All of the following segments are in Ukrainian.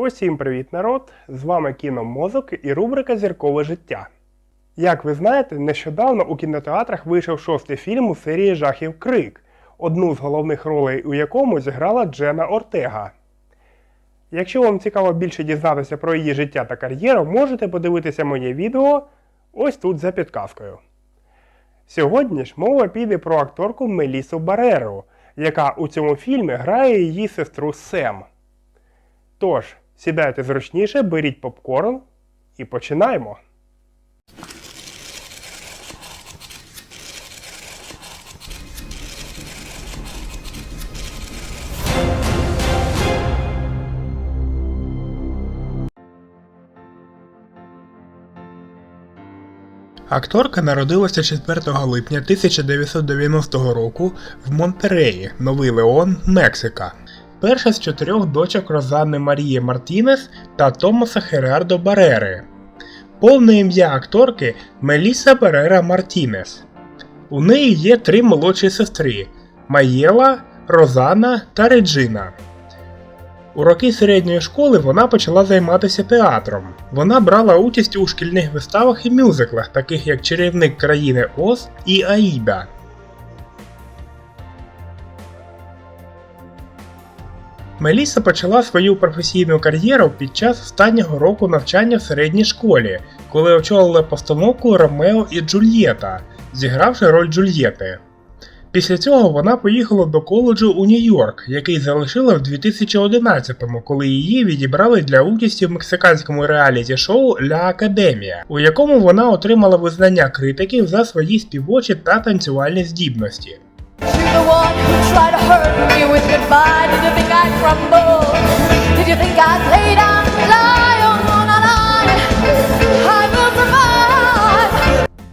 Усім привіт, народ! З вами Кіномозок і рубрика Зіркове життя. Як ви знаєте, нещодавно у кінотеатрах вийшов шостий фільм у серії жахів Крик, одну з головних ролей у якому зіграла Джена Ортега. Якщо вам цікаво більше дізнатися про її життя та кар'єру, можете подивитися моє відео ось тут за підказкою. Сьогодні ж мова піде про акторку Мелісу Бареру, яка у цьому фільмі грає її сестру Сем. Тож, сідайте зручніше, беріть попкорн і починаємо. Акторка народилася 4 липня 1990 року в Монтереї, Новий Леон, Мексика. Перша з чотирьох дочок Розанни Марії Мартінес та Томаса Херардо Барери. Повне ім'я акторки Меліса Барера Мартінес. У неї є три молодші сестри Маєла, Розана та Реджина. У роки середньої школи вона почала займатися театром. Вона брала участь у шкільних виставах і мюзиклах, таких як Чарівник країни Оз і Аїда. Меліса почала свою професійну кар'єру під час останнього року навчання в середній школі, коли очолила постановку Ромео і Джульєта, зігравши роль Джульєти. Після цього вона поїхала до коледжу у Нью-Йорк, який залишила в 2011-му, коли її відібрали для участі в мексиканському реаліті-шоу Ля Академія, у якому вона отримала визнання критиків за свої співочі та танцювальні здібності. Survive.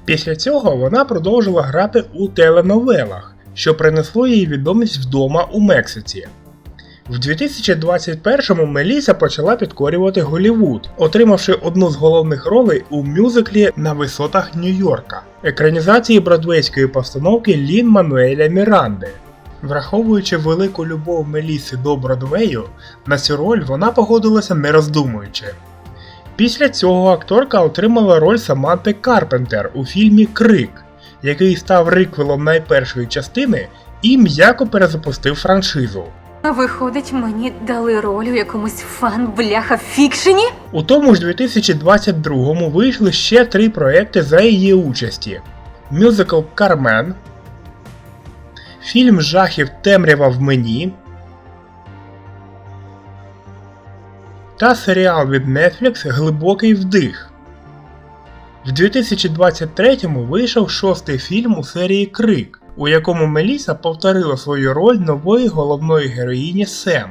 Після цього вона продовжила грати у теленовелах, що принесло їй відомість вдома у Мексиці. В 2021-му Меліса почала підкорювати Голівуд, отримавши одну з головних ролей у мюзиклі На висотах Нью-Йорка, екранізації бродвейської постановки Лін Мануеля Міранди. Враховуючи велику любов Меліси до Бродвею, на цю роль вона погодилася не роздумуючи. Після цього акторка отримала роль Саманти Карпентер у фільмі Крик, який став риквелом найпершої частини і м'яко перезапустив франшизу. Виходить, мені дали роль у якомусь фан-бляха фікшені? У тому ж 2022-му вийшли ще три проекти за її участі: мюзикл Кармен, фільм жахів Темрява в мені та серіал від Netflix Глибокий вдих. В 2023-му вийшов шостий фільм у серії Крик, у якому Меліса повторила свою роль нової головної героїні Сем.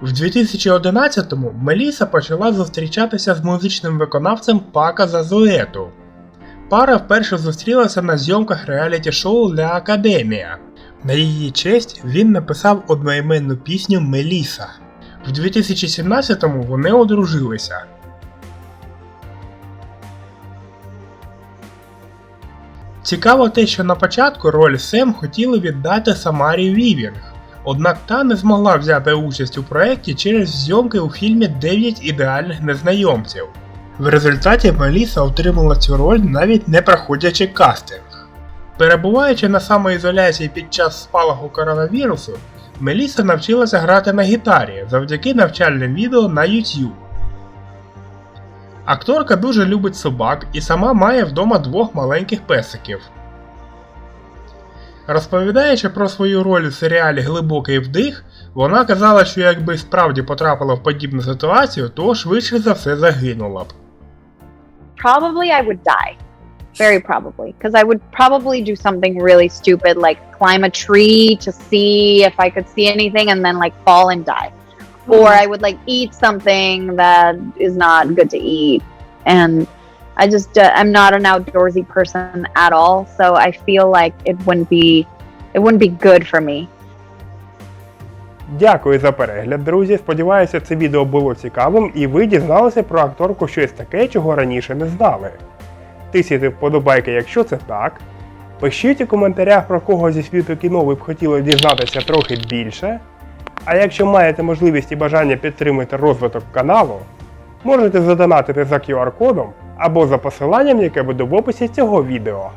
В 2011-му Меліса почала зустрічатися з музичним виконавцем Пака Зазуету. Пара вперше зустрілася на зйомках реаліті-шоу Ля Академія. На її честь він написав одноіменну пісню Меліса. В 2017-му вони одружилися. Цікаво те, що на початку роль Сем хотіли віддати Самарі Вівінг, однак та не змогла взяти участь у проєкті через зйомки у фільмі 9 ідеальних незнайомців. В результаті Меліса отримала цю роль навіть не проходячи кастинг. Перебуваючи на самоізоляції під час спалаху коронавірусу, Меліса навчилася грати на гітарі завдяки навчальним відео на YouTube. Акторка дуже любить собак і сама має вдома двох маленьких песиків. Розповідаючи про свою роль у серіалі Глибокий вдих, вона казала, що якби справді потрапила в подібну ситуацію, то швидше за все загинула б. probably I would die. Very probably. Because I would probably do something really stupid like climb a tree to see if I could see anything and then like fall and die. Or I would like eat something that is not good to eat. And I just, uh, I'm not an outdoorsy person at all. So I feel like it wouldn't be, it wouldn't be good for me. Дякую за перегляд, друзі. Сподіваюся, це відео було цікавим і ви дізналися про акторку щось таке, чого раніше не знали. Тисяйте вподобайки, якщо це так. Пишіть у коментарях, про кого зі світу кіно ви б хотіли дізнатися трохи більше. А якщо маєте можливість і бажання підтримати розвиток каналу, можете задонатити за QR-кодом або за посиланням, яке буде в описі цього відео.